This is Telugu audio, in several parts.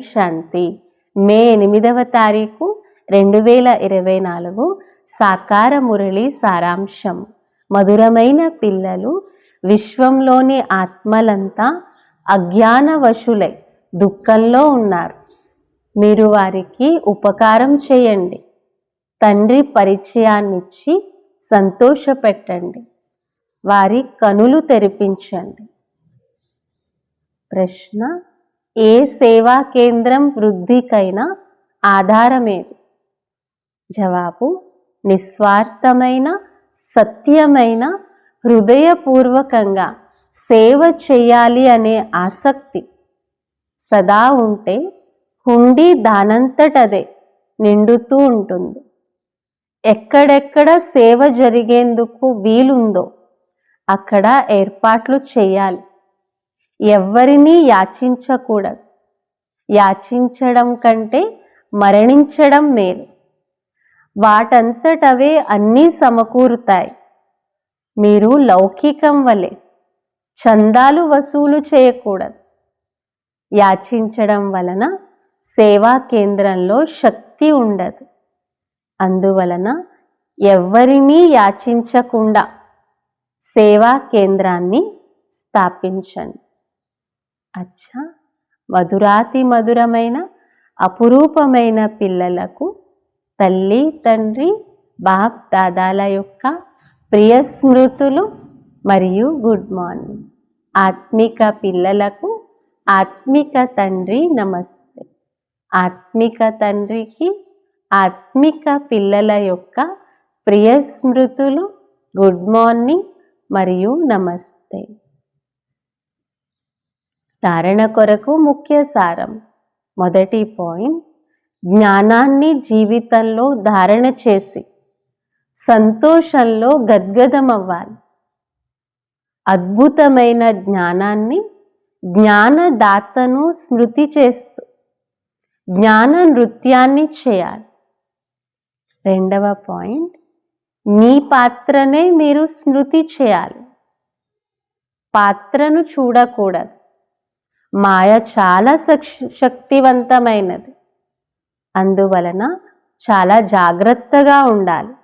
శాంతి. మే ఎనిమిదవ తారీఖు రెండు వేల ఇరవై నాలుగు సాకార మురళి సారాంశం. మధురమైన పిల్లలు విశ్వంలోని ఆత్మలంతా అజ్ఞానవశులై దుఃఖంలో ఉన్నారు. మీరు వారికి ఉపకారం చేయండి. తండ్రి పరిచయాన్నిచ్చి సంతోషపెట్టండి. వారి కనులు తెరిపించండి. ప్రశ్న ఏ సేవా కేంద్రం వృద్ధికైనా ఆధారమేది. జవాబు నిస్వార్థమైన సత్యమైన హృదయపూర్వకంగా సేవ చేయాలి అనే ఆసక్తి. సదా ఉంటే హుండీ దానంతటదే నిండుతూ ఉంటుంది. ఎక్కడెక్కడ సేవ జరిగేందుకు వీలుందో అక్కడ ఏర్పాట్లు చేయాలి. ఎవ్వరినీ యాచించకూడదు. యాచించడం కంటే మరణించడం మేలు. వాటంతటవే అన్నీ సమకూరుతాయి. మీరు లౌకికం వలె చందాలు వసూలు చేయకూడదు. యాచించడం వలన సేవా కేంద్రంలో శక్తి ఉండదు. అందువలన ఎవ్వరినీ యాచించకుండా సేవా కేంద్రాన్ని స్థాపించండి. అచ్చా! మధురాతి మధురమైన అపురూపమైన పిల్లలకు తల్లి తండ్రి బాప్ దాదాల యొక్క ప్రియ స్మృతులు మరియు గుడ్ మార్నింగ్. ఆత్మిక పిల్లలకు ఆత్మిక తండ్రి నమస్తే. ఆత్మిక తండ్రికి ఆత్మిక పిల్లల యొక్క ప్రియ స్మృతులు గుడ్ మార్నింగ్ మరియు నమస్తే. ధారణ కొరకు ముఖ్య సారం. మొదటి పాయింట్ జ్ఞానాన్ని జీవితంలో ధారణ చేసి సంతోషంలో గద్గదమవ్వాలి. అద్భుతమైన జ్ఞానాన్ని జ్ఞానదాతను స్మృతి చేస్తూ జ్ఞాన నృత్యాన్ని చేయాలి. రెండవ పాయింట్ మీ పాత్రనే మీరు స్మృతి చేయాలి. పాత్రను చూడకూడదు. మాయ చాలా శక్తివంతమైనది. అందువలన చాలా జాగ్రత్తగా ఉండాలి.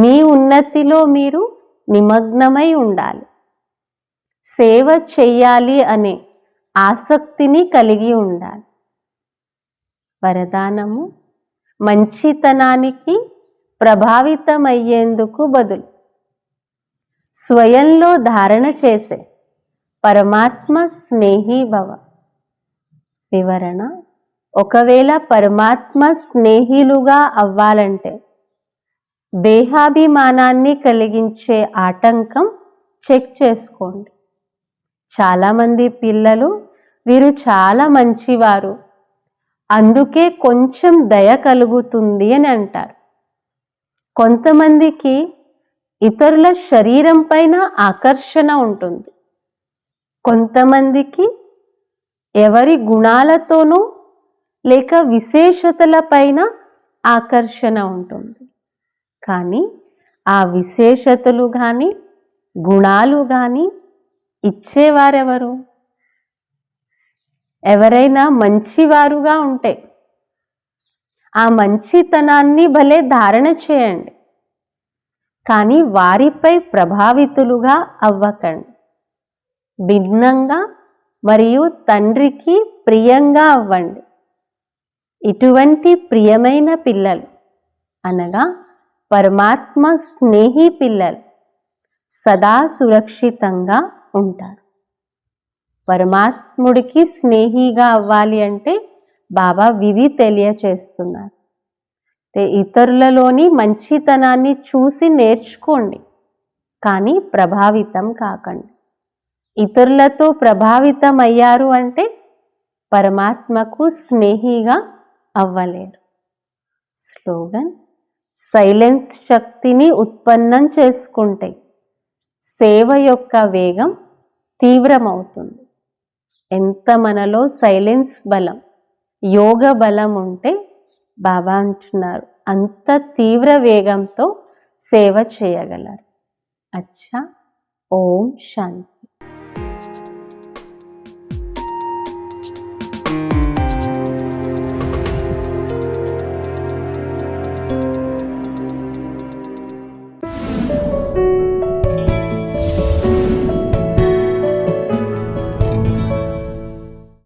మీ ఉన్నతిలో మీరు నిమగ్నమై ఉండాలి. సేవ చెయ్యాలి అనే ఆసక్తిని కలిగి ఉండాలి. వరదానము మంచితనానికి ప్రభావితమయ్యేందుకు బదులు. స్వయంలో ధారణ చేసే పరమాత్మ స్నేహి భవ. వివరణ ఒకవేళ పరమాత్మ స్నేహిలుగా అవ్వాలంటే దేహాభిమానాన్ని కలిగించే ఆటంకం చెక్ చేసుకోండి. చాలామంది పిల్లలు వీరు చాలా మంచివారు. అందుకే కొంచెం దయ కలుగుతుంది అని అంటారు. కొంతమందికి ఇతరుల శరీరం పైన ఆకర్షణ ఉంటుంది. కొంతమందికి ఎవరి గుణాలతోనూ లేక విశేషతలపైన ఆకర్షణ ఉంటుంది. కానీ ఆ విశేషతలు కానీ గుణాలు కానీ ఇచ్చేవారెవరు? ఎవరైనా మంచివారుగా ఉంటే ఆ మంచితనాన్ని భలే ధారణ చేయండి. కానీ వారిపై ప్రభావితులుగా అవ్వకండి. భిన్నంగా మరియు తండ్రికి ప్రియంగా అవ్వండి. ఇటువంటి ప్రియమైన పిల్లలు అనగా పరమాత్మ స్నేహి పిల్లలు సదా సురక్షితంగా ఉంటారు. పరమాత్ముడికి స్నేహిగా అవ్వాలి అంటే బాబా విధి తెలియచేస్తున్నారు. ఇతరులలోని మంచితనాన్ని చూసి నేర్చుకోండి. కానీ ప్రభావితం కాకండి. ఇతరులతో ప్రభావితమయ్యారు అంటే పరమాత్మకు స్నేహిగా అవ్వలేరు. స్లోగన్ సైలెన్స్ శక్తిని ఉత్పన్నం చేసుకుంటే సేవ యొక్క వేగం తీవ్రమవుతుంది. ఎంత మనలో సైలెన్స్ బలం యోగ బలం ఉంటే బాబా అంటున్నారు అంత తీవ్ర వేగంతో సేవ చేయగలరు. అచ్చా ఓం శాంతి.